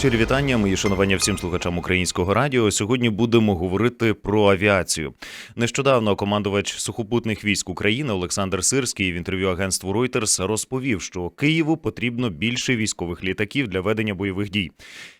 Щирі вітання, мої шанування всім слухачам українського радіо. Сьогодні будемо говорити про авіацію. Нещодавно командувач сухопутних військ України Олександр Сирський в інтерв'ю агентству Reuters розповів, що Києву потрібно більше військових літаків для ведення бойових дій.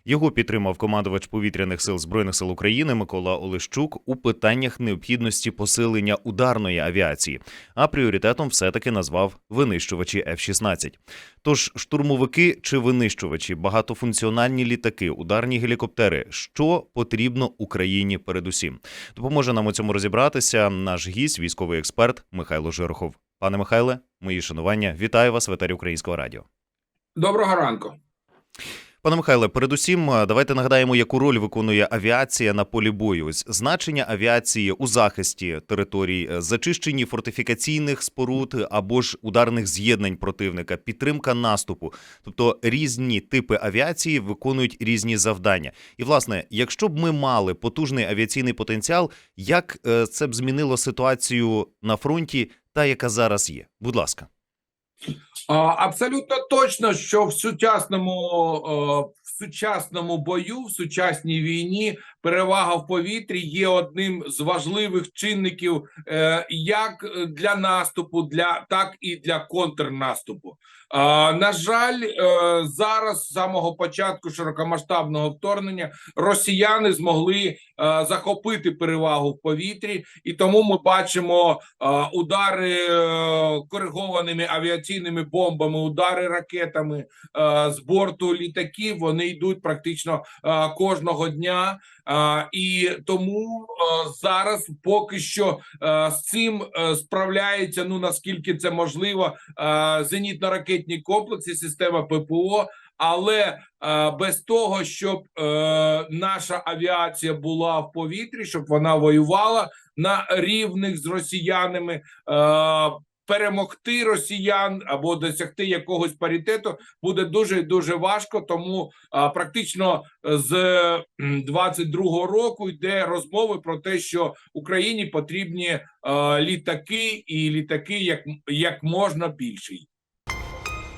Його підтримав командувач повітряних сил збройних сил України Микола Олещук у питаннях необхідності посилення ударної авіації, а пріоритетом все-таки назвав винищувачі F-16. Тож штурмовики чи винищувачі, багатофункціональні літаки, ударні гелікоптери, що потрібно Україні передусім, допоможе нам у цьому розібратися. Наш гість, військовий експерт Михайло Жирохов. Пане Михайле, мої шанування, вітаю вас в етері Українського радіо. Доброго ранку. Пане Михайле, передусім, е, давайте нагадаємо, яку роль виконує авіація на полі бою. Ось значення авіації у захисті територій, е, зачищенні фортифікаційних споруд або ж ударних з'єднань противника, підтримка наступу. Тобто різні типи авіації виконують різні завдання. І власне, якщо б ми мали потужний авіаційний потенціал, як е, це б змінило ситуацію на фронті, та яка зараз є? Будь ласка. Абсолютно точно, що в сучасному е, сучасному бою, в сучасній війні перевага в повітрі є одним з важливих чинників е, як для наступу, для так і для контрнаступу. На жаль, е, зараз з самого початку широкомасштабного вторгнення росіяни змогли е, захопити перевагу в повітрі, і тому ми бачимо удари коригованими авіаційними бомбами, удари ракетами з борту літаків. Вони йдуть практично е, кожного дня. Е, І тому е, зараз поки що з цим справляється ну наскільки це можливо зенітно-ракетні комплекси, система ППО. Але е, без того, щоб е, наша авіація була в повітрі, щоб вона воювала на рівних з росіянами, е, перемогти росіян або досягти якогось паритету буде дуже дуже важко. Тому а, практично з м, 22-го року йде розмови про те, що Україні потрібні а, літаки, і літаки як, як можна більше.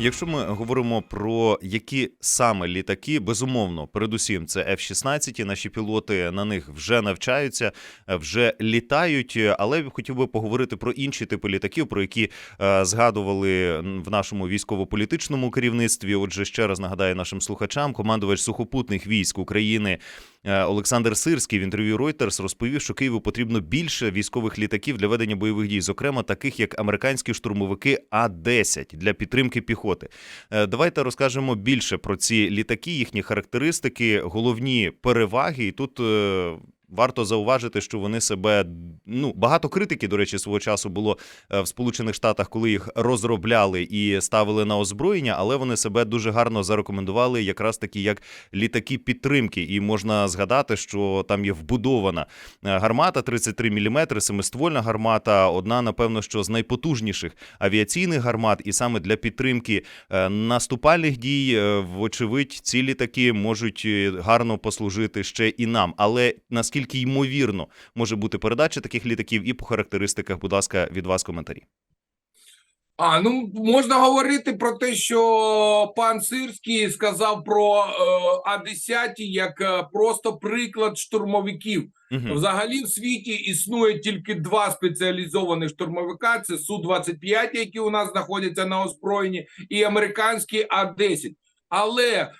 Якщо ми говоримо про які саме літаки, безумовно, передусім це F-16, Наші пілоти на них вже навчаються, е, вже літають. Але хотів би поговорити про інші типи літаків, про які е, згадували в нашому військово-політичному керівництві. Отже, ще раз нагадаю нашим слухачам, командувач сухопутних військ України. Е, Олександр Сирський в інтерв'ю Reuters розповів, що Києву потрібно більше військових літаків для ведення бойових дій, зокрема таких як американські штурмовики А-10 для підтримки піхоти. Е, Давайте розкажемо більше про ці літаки, їхні характеристики, головні переваги. І тут е, варто зауважити, що вони себе ну багато критики, до речі, свого часу було е, в Сполучених Штатах, коли їх розробляли і ставили на озброєння, але вони себе дуже гарно зарекомендували, якраз такі як літаки підтримки. І можна згадати, що там є вбудована е, гармата 33 мм, семиствольна гармата, одна, напевно, що з найпотужніших авіаційних гармат, і саме для підтримки е, наступальних дій, вочевидь, ці літаки можуть гарно послужити ще і нам. Але наскільки ймовірно може бути передача таких літаків, і по характеристиках, будь ласка, від вас коментарі. А ну можна говорити про те, що пан Сирський сказав про е, А-10 як е, просто приклад штурмовиків. Угу. Взагалі в світі існує тільки два спеціалізованих штурмовика: це су 25 які у нас знаходяться на озброєнні, і американський А-10. Але е,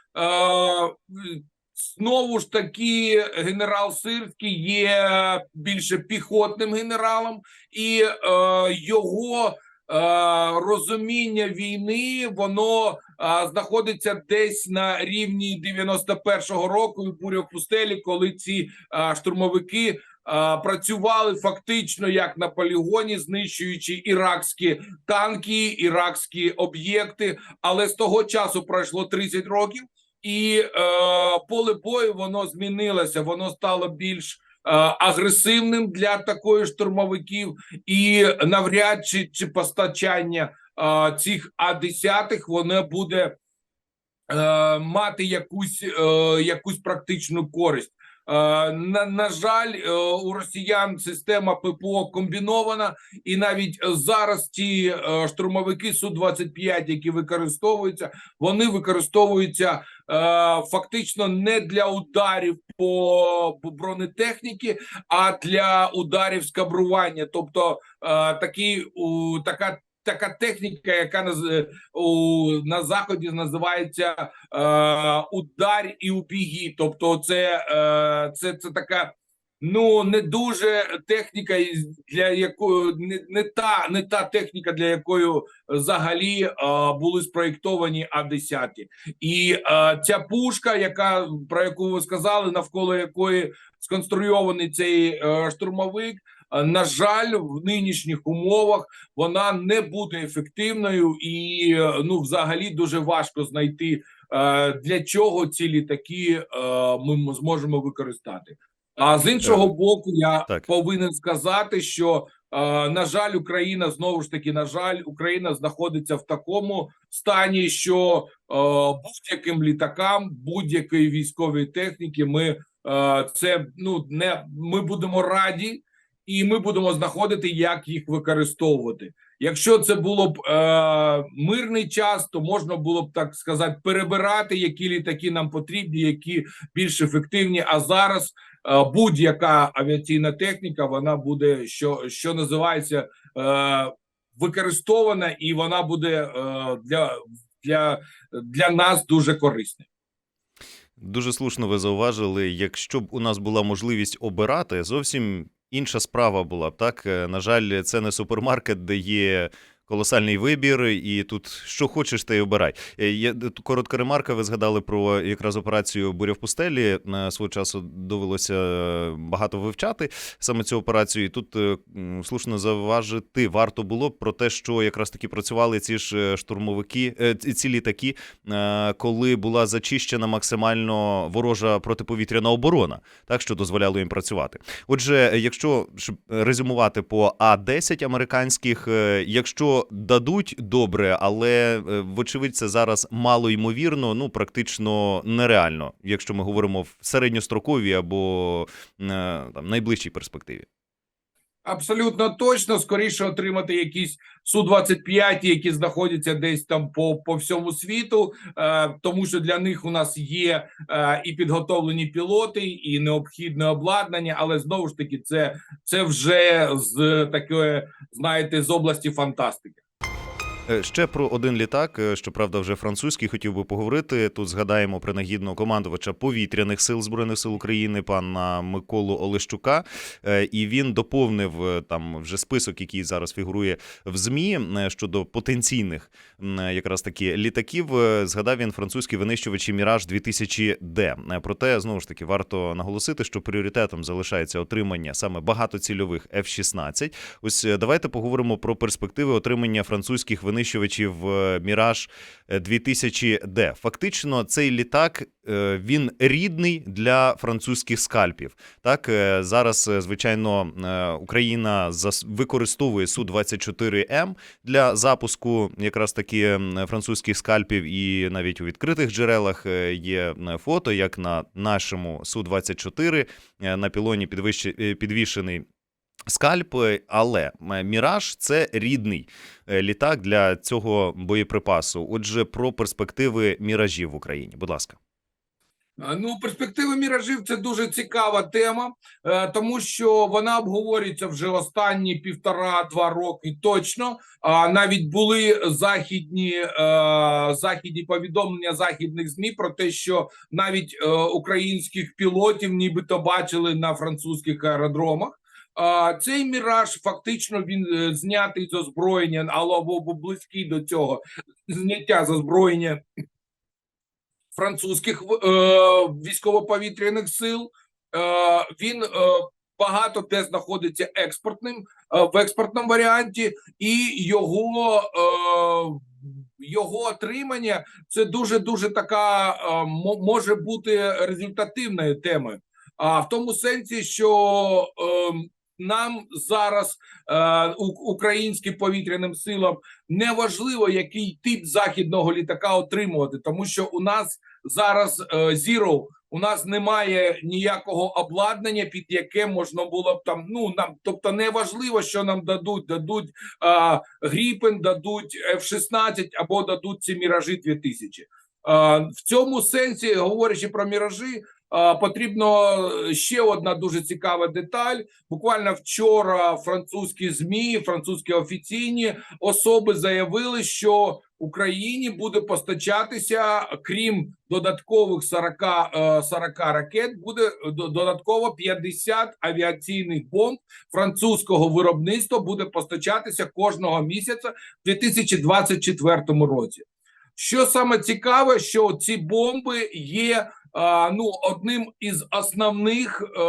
знову ж таки генерал Сирський є більше піхотним генералом, і е, його е, розуміння війни воно е, знаходиться десь на рівні 91-го року і буря в пустелі, коли ці е, штурмовики е, працювали фактично як на полігоні, знищуючи іракські танки, іракські об'єкти. Але з того часу пройшло 30 років, і е, поле бою воно змінилося, воно стало більш. е, Агресивним для такої штурмовиків, і навряд чи, чи постачання е, цих А-10 воно буде е, мати якусь, е, якусь практичну користь. Е, На, на жаль, е, у росіян система ППО комбінована, і навіть зараз ті е, штурмовики Су 25 які використовуються, вони використовуються фактично не для ударів по бронетехніці, а для ударів з кабрування. Тобто у така. Така техніка, яка наз- у на заході називається е, удар і убіги. Тобто, це, е, це, це така ну не дуже техніка, для якої не, не та не та техніка, для якої взагалі е, були спроєктовані А-10. І е, ця пушка, яка про яку ви сказали, навколо якої сконструйований цей е, штурмовик. Е, На жаль, в нинішніх умовах вона не буде ефективною, і е, ну, взагалі, дуже важко знайти е, для чого ці літаки ми зможемо використати. А з іншого боку, я так. повинен сказати, що на жаль, Україна знову ж таки, на жаль, Україна знаходиться в такому стані, що будь-яким літакам, будь-якої військової техніки, ми це ну не ми будемо раді, і ми будемо знаходити, як їх використовувати. Якщо це було б е, мирний час, то можна було б так сказати перебирати, які літаки нам потрібні, які більш ефективні. А зараз е, будь-яка авіаційна техніка вона буде, що, що називається, е, використована, і вона буде е, для, для, для нас дуже корисна. Дуже слушно ви зауважили, якщо б у нас була можливість обирати, зовсім інша справа була б так. Е, На жаль, це не супермаркет, де є. Колосальний вибір, і тут що хочеш, й обирай. Е, Є коротка ремарка. Ви згадали про якраз операцію Буря в пустелі. На свого часу довелося е, багато вивчати саме цю операцію. І тут е, слушно зауважити, варто було про те, що якраз таки працювали ці ж штурмовики, ці літаки, коли була зачищена максимально ворожа протиповітряна оборона, так що дозволяло їм працювати. Отже, якщо резюмувати по А-10 американських, е, дадуть добре, але е, вочевидь це зараз мало ймовірно, ну практично нереально, якщо ми говоримо в середньостроковій або е, там найближчій перспективі. Абсолютно точно, скоріше отримати якісь су 25 які знаходяться десь там по, по всьому світу, е, тому що для них у нас є е, і підготовлені пілоти, і необхідне обладнання. Але знову ж таки, це, це вже з такої, знаєте, з області фантастики. Е, Ще про один літак, е, щоправда, вже французький, хотів би поговорити. Тут згадаємо принагідного командувача повітряних сил збройних сил України, пана Миколу Олещука. Е, І він доповнив там вже список, який зараз фігурує в змі щодо потенційних якраз таки літаків. Згадав він французькі винищувачі Міраж 2000D. Е, Проте знову ж таки варто наголосити, що пріоритетом залишається отримання саме багатоцільових F-16. Ось давайте поговоримо про перспективи отримання французьких винищувачів е, Міраж 2000D. Фактично, цей літак е, він рідний для французьких скальпів. Так е, зараз, е, звичайно, е, Україна використовує су 24 м для запуску якраз таки французьких скальпів, і навіть у відкритих джерелах е, є е, фото, як на нашому су 24 е, на пілоні е, підвішений скальп, але е, Міраж це рідний е, літак для цього боєприпасу. Отже, про перспективи міражів в Україні. Будь ласка. Ну, перспективи міражів це дуже цікава тема, е, тому що вона обговорюється вже останні півтора-два роки точно. А навіть були західні західні повідомлення західних змі про те, що навіть українських пілотів нібито бачили на французьких аеродромах. Цей міраж фактично він е, знятий з озброєння, або близький до цього зняття з озброєння французьких е, військово-повітряних сил. Е, він багато де знаходиться експортним в експортному варіанті, і його, його отримання це дуже дуже така може бути результативною темою. А в тому сенсі, що е, нам зараз е, українським повітряним силам не важливо, який тип західного літака отримувати, тому що у нас зараз е, Zero, у нас немає ніякого обладнання, під яке можна було б там. Ну нам, тобто, не важливо, що нам дадуть. Дадуть е, Гріпен, дадуть F-16 або дадуть ці міражі 2000. В цьому сенсі, говорячи про міражі, е, потрібно ще одна дуже цікава деталь. Буквально вчора французькі змі, французькі офіційні особи заявили, що Україні буде постачатися, крім додаткових 40, е, 40 ракет, буде додатково 50 авіаційних бомб французького виробництва буде постачатися кожного місяця в 2024 році. Що саме цікаве, що ці бомби є ну одним із основних е,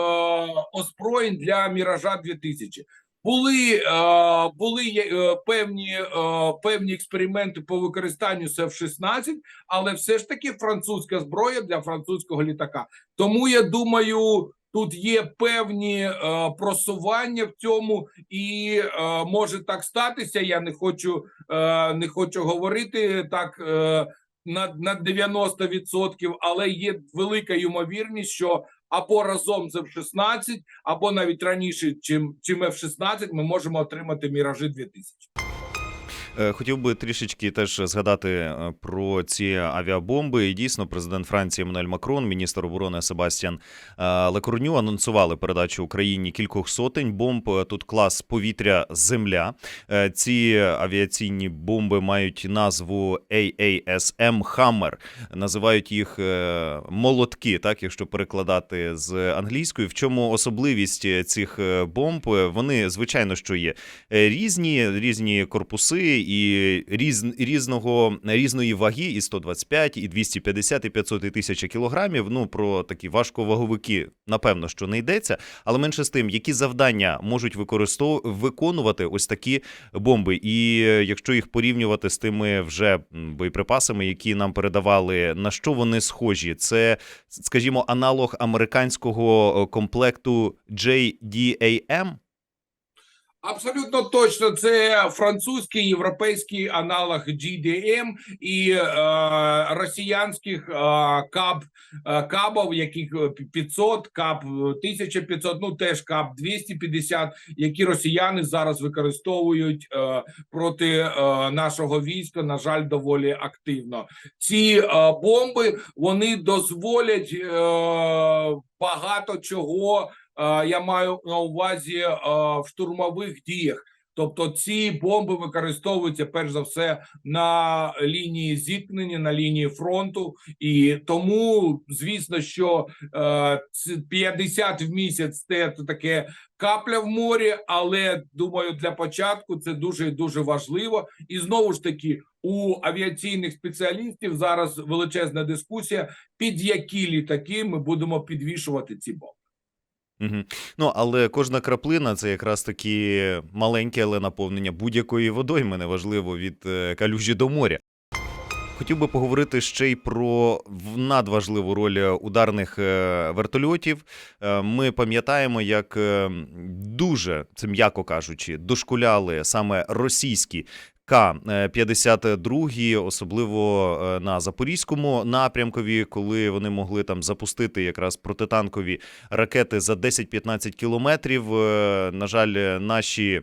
озброєнь для міража 2000 Були, е, були е, певні, е, певні експерименти по використанню СФ-16, але все ж таки французька зброя для французького літака. Тому я думаю, тут є певні е, просування в цьому, і е, може так статися. Я не хочу, е, не хочу говорити так. На, на 90%, але є велика ймовірність, що або разом з F-16, або навіть раніше, чим, чим F-16, ми можемо отримати міражі 2000. Е, Хотів би трішечки теж згадати е, про ці авіабомби. І дійсно, президент Франції Еммануель Макрон, міністр оборони Себастьян е, Лекорню анонсували передачу Україні кількох сотень бомб. Тут клас повітря Земля. Ці авіаційні бомби мають назву AASM Hammer. Називають їх молотки, так якщо перекладати з англійської. В чому особливість цих бомб? Вони звичайно що є різні, різні корпуси і різ, різного різної ваги, і 125, і 250, і 500, і 1000 кілограмів. Ну про такі важковаговики, напевно, що не йдеться. Але менше з тим, які завдання можуть використов... виконувати ось такі бомби, і е, якщо їх порівнювати з тими вже боєприпасами, які нам передавали, на що вони схожі? Це, скажімо, аналог американського е, комплекту JDAM? Абсолютно точно, це французький європейський аналог GDM і е, росіянських е, каб е, кабів, яких 500, каб 1500, ну теж каб 250, які росіяни зараз використовують е, проти е, нашого війська. На жаль, доволі активно. Ці е, бомби вони дозволять е, багато чого. Е, я маю на увазі е, в штурмових діях. Тобто ці бомби використовуються перш за все на лінії зіткнення, на лінії фронту, і тому звісно, що е, 50 в місяць це таке капля в морі, але думаю, для початку це дуже дуже важливо. І знову ж таки, у авіаційних спеціалістів зараз величезна дискусія, під які літаки ми будемо підвішувати ці бомби. Угу. Ну, але кожна краплина це якраз таки маленьке, але наповнення будь-якої водойми, неважливо від е, калюжі до моря. Хотів би поговорити ще й про надважливу роль ударних е, вертольотів. Е, Ми пам'ятаємо, як е, дуже, це м'яко кажучи, дошкуляли саме російські К-52, особливо е, на запорізькому напрямкові, коли вони могли там запустити якраз протитанкові ракети за 10-15 кілометрів. Е, На жаль, е, наші.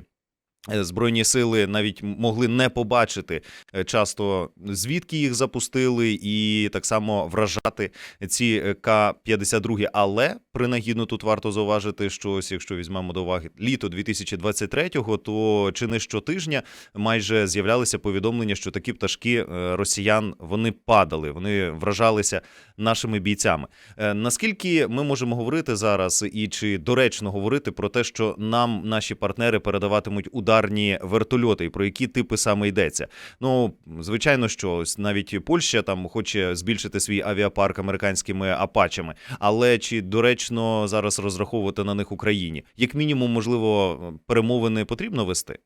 Е, Збройні сили навіть могли не побачити е, часто звідки їх запустили, і так само вражати ці е, К-52. Але принагідно тут варто зауважити, що ось якщо візьмемо до уваги літо 2023-го, то чи не щотижня майже з'являлися повідомлення, що такі пташки росіян вони падали, вони вражалися нашими бійцями. Наскільки ми можемо говорити зараз, і чи доречно говорити про те, що нам наші партнери передаватимуть ударні вертольоти, про які типи саме йдеться? Ну звичайно, що ось навіть Польща там хоче збільшити свій авіапарк американськими апачами, але чи доречно зараз розраховувати на них Україні? Як мінімум, можливо, перемовини потрібно вести?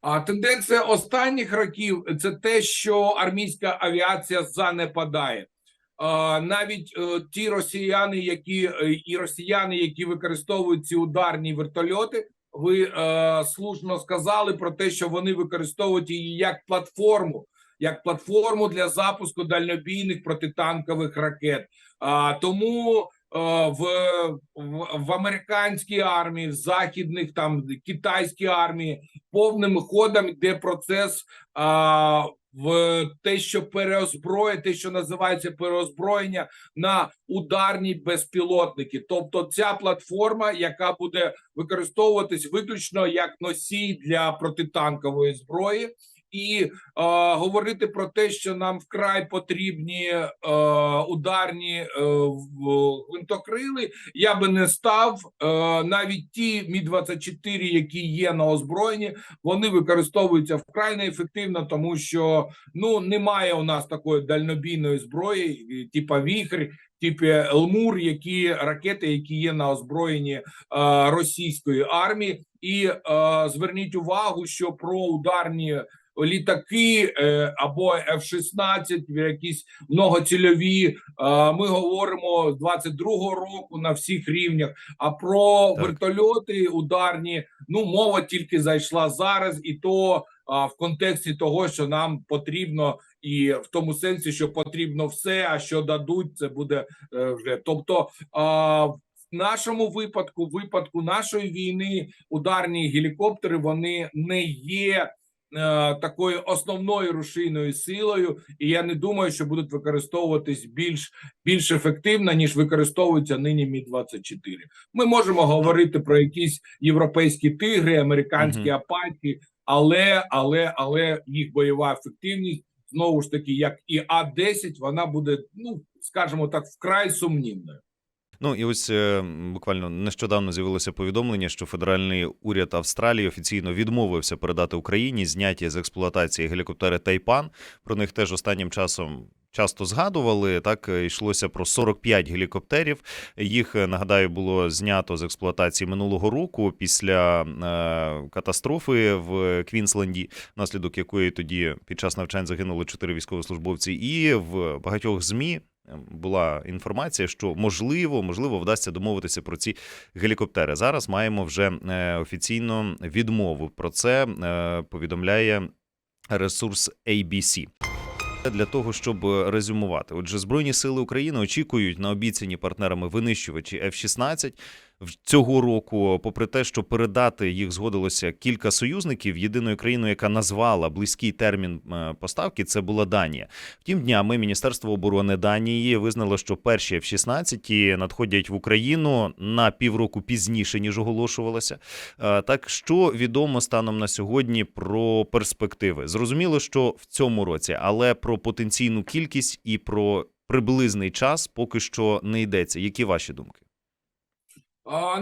А тенденція останніх років це те, що армійська авіація занепадає. Навіть е, ті росіяни, які е, і росіяни, які використовують ці ударні вертольоти, ви е, слушно сказали про те, що вони використовують її як платформу, як платформу для запуску дальнобійних протитанкових ракет. А, тому е, в, в, в американській армії, в західних там китайській армії повним ходом йде процес а, в те, що переозброє, те, що називається переозброєння на ударні безпілотники. Тобто, ця платформа, яка буде використовуватись виключно як носій для протитанкової зброї. І е, говорити про те, що нам вкрай потрібні е, ударні е, гвинтокрили, я би не став. Е, навіть ті Мі 24 які є на озброєнні, вони використовуються вкрай неефективно, тому що ну немає у нас такої дальнобійної зброї, типа віхр, типу Елмур, які ракети, які є на озброєнні е, російської армії, і е, зверніть увагу, що про ударні літаки е, або F-16, якісь многоцільові. е, Ми говоримо з 22-го року на всіх рівнях. А про Так. вертольоти ударні, ну мова тільки зайшла зараз, і то в контексті того, що нам потрібно, і в тому сенсі, що потрібно все, а що дадуть, це буде е, вже. Тобто, а, в нашому випадку, в випадку нашої війни, ударні гелікоптери вони не є. Е, Такою основною рушійною силою, і я не думаю, що будуть використовуватись більш більш ефективно ніж використовуються нині Мі 24 Ми можемо говорити про якісь європейські тигри, американські Мгм. апаті, але але але їх бойова ефективність знову ж таки, як і А 10 вона буде, ну скажімо так, вкрай сумнівною. Ну і ось е, буквально нещодавно з'явилося повідомлення, що федеральний уряд Австралії офіційно відмовився передати Україні зняті з експлуатації гелікоптери Тайпан. Про них теж останнім часом. Часто згадували так, е, йшлося про 45 гелікоптерів. Їх е, нагадаю було знято з експлуатації минулого року після катастрофи в Квінсленді, внаслідок якої тоді під час навчань загинули чотири військовослужбовці. І в багатьох змі була інформація, що можливо, можливо, вдасться домовитися про ці гелікоптери. Зараз маємо вже офіційну офіційно відмову. Про це е, повідомляє ресурс ABC. Для того щоб резюмувати, отже, збройні сили України очікують на обіцяні партнерами винищувачі F-16 в- цього року. Попри те, що передати їх згодилося кілька союзників, єдиною країною, яка назвала близький термін е, поставки, це була Данія. Втім, днями Міністерство оборони Данії визнало, що перші F-16 надходять в Україну на півроку пізніше ніж оголошувалося. Е, Так що відомо станом на сьогодні про перспективи? Зрозуміло, що в цьому році, але про потенційну кількість і про приблизний час поки що не йдеться. Які ваші думки?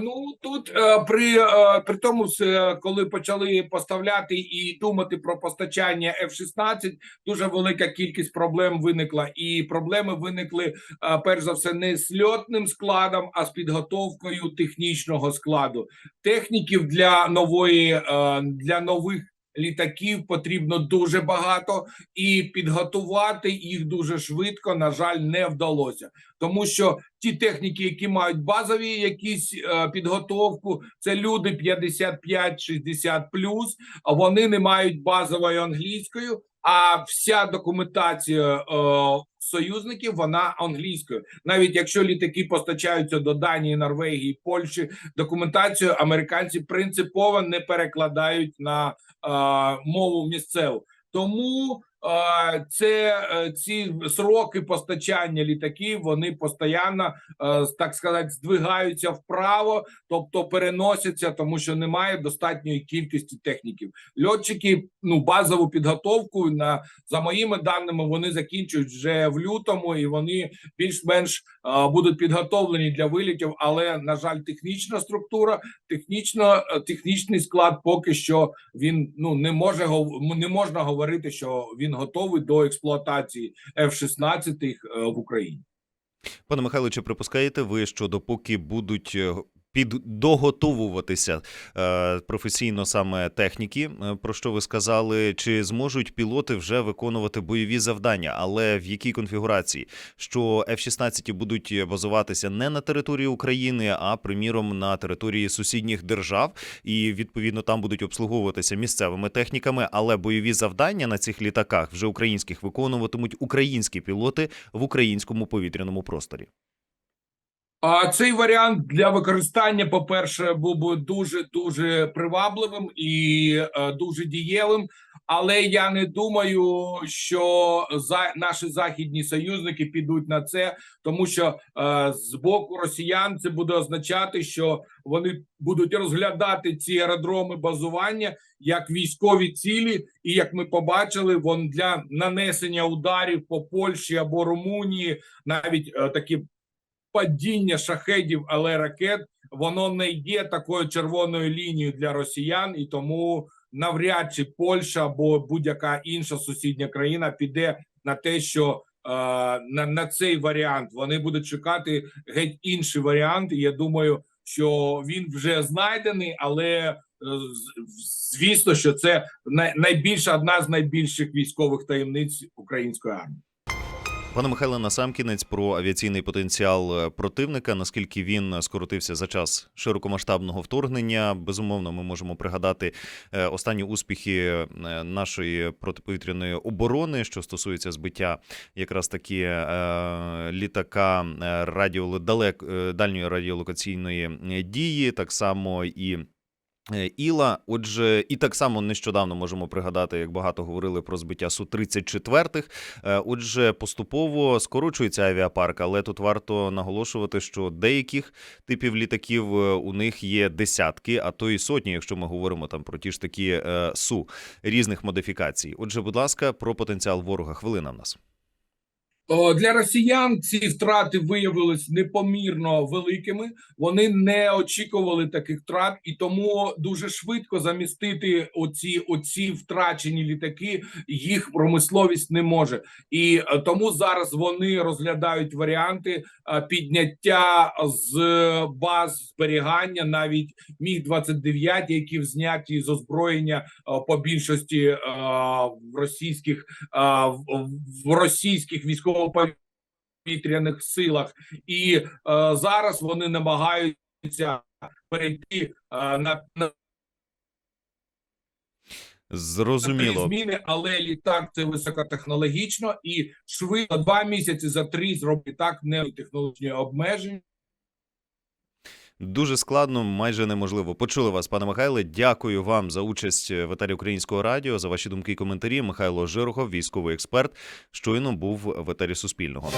Ну тут е, при, е, при тому, е, коли почали поставляти і думати про постачання F-16, дуже велика кількість проблем виникла, і проблеми виникли перш за все не з льотним складом, а з підготовкою технічного складу. Техніків для нової для нових. Літаків потрібно дуже багато, і підготувати їх дуже швидко, на жаль, не вдалося, тому що ті техніки, які мають базові якісь е, підготовку, це люди 55-60 плюс, вони не мають базової англійської. А вся документація е, союзників вона англійською. Навіть якщо літаки постачаються до Данії, Норвегії, Польщі, документацію американці принципово не перекладають на е, мову місцеву. Тому це е, ці сроки постачання літаків вони постійно, е, так сказати, здвигаються вправо, тобто переносяться, тому що немає достатньої кількості техніків. Льотчики ну базову підготовку на за моїми даними вони закінчують вже в лютому, і вони більш-менш будуть підготовлені для вилітів. Але на жаль, технічна структура, технічно е, технічний склад поки що він ну не може не можна говорити, що він готовий до експлуатації F-16 е, в Україні. Пане Михайловичу, припускаєте ви, що допоки будуть е, піддоготовуватися е, професійно саме техніки, е, про що ви сказали, чи зможуть пілоти вже виконувати бойові завдання, але в якій конфігурації? Що F-16 будуть базуватися не на території України, а приміром на території сусідніх держав, і відповідно там будуть обслуговуватися місцевими техніками, але бойові завдання на цих літаках вже українських виконуватимуть українські пілоти в українському повітряному просторі. А цей варіант для використання, по-перше, був би дуже дуже привабливим і е, дуже дієвим. Але я не думаю, що за наші західні союзники підуть на це, тому що е, з боку росіян це буде означати, що вони будуть розглядати ці аеродроми базування як військові цілі, і як ми побачили, вон для нанесення ударів по Польщі або Румунії, навіть е, такі падіння шахедів, але ракет воно не є такою червоною лінією для росіян, і тому навряд чи Польща або будь-яка інша сусідня країна піде на те, що на, на цей варіант вони будуть чекати геть інший варіант. І я думаю, що він вже знайдений, але е, звісно, що це най, найбільша одна з найбільших військових таємниць української армії. Пане Михайле, насамкінець про авіаційний потенціал е, противника. Наскільки він скоротився за час широкомасштабного вторгнення? Безумовно, ми можемо пригадати е, останні успіхи е, нашої протиповітряної оборони, що стосується збиття якраз таки літака радіо далек е, дальньої радіолокаційної дії, так само і. Е, Іла, отже, і так само нещодавно можемо пригадати, як багато говорили про збиття су 34 Е, Отже, поступово скорочується авіапарк, але тут варто наголошувати, що деяких типів літаків е, у них є десятки, а то і сотні, якщо ми говоримо там про ті ж такі су різних модифікацій. Отже, будь ласка, про потенціал ворога. Хвилина в нас. Для росіян ці втрати виявились непомірно великими. Вони не очікували таких втрат, і тому дуже швидко замістити оці, оці втрачені літаки. Їх промисловість не може, і е, тому зараз вони розглядають варіанти е, підняття з баз зберігання, навіть міг 29 які зняті з озброєння е, по більшості е, в російських а, в, в військово-повітряних силах, і е, зараз вони намагаються перейти е, на, на Зрозуміло. зміни, але літак це високотехнологічно і швидко два місяці за три зробити так не технологічні обмеження. Дуже складно, майже неможливо. Почули вас, пане Михайле. Дякую вам за участь в етері Українського радіо, за ваші думки і коментарі. Михайло Жирохов, військовий експерт, щойно був в етері Суспільного.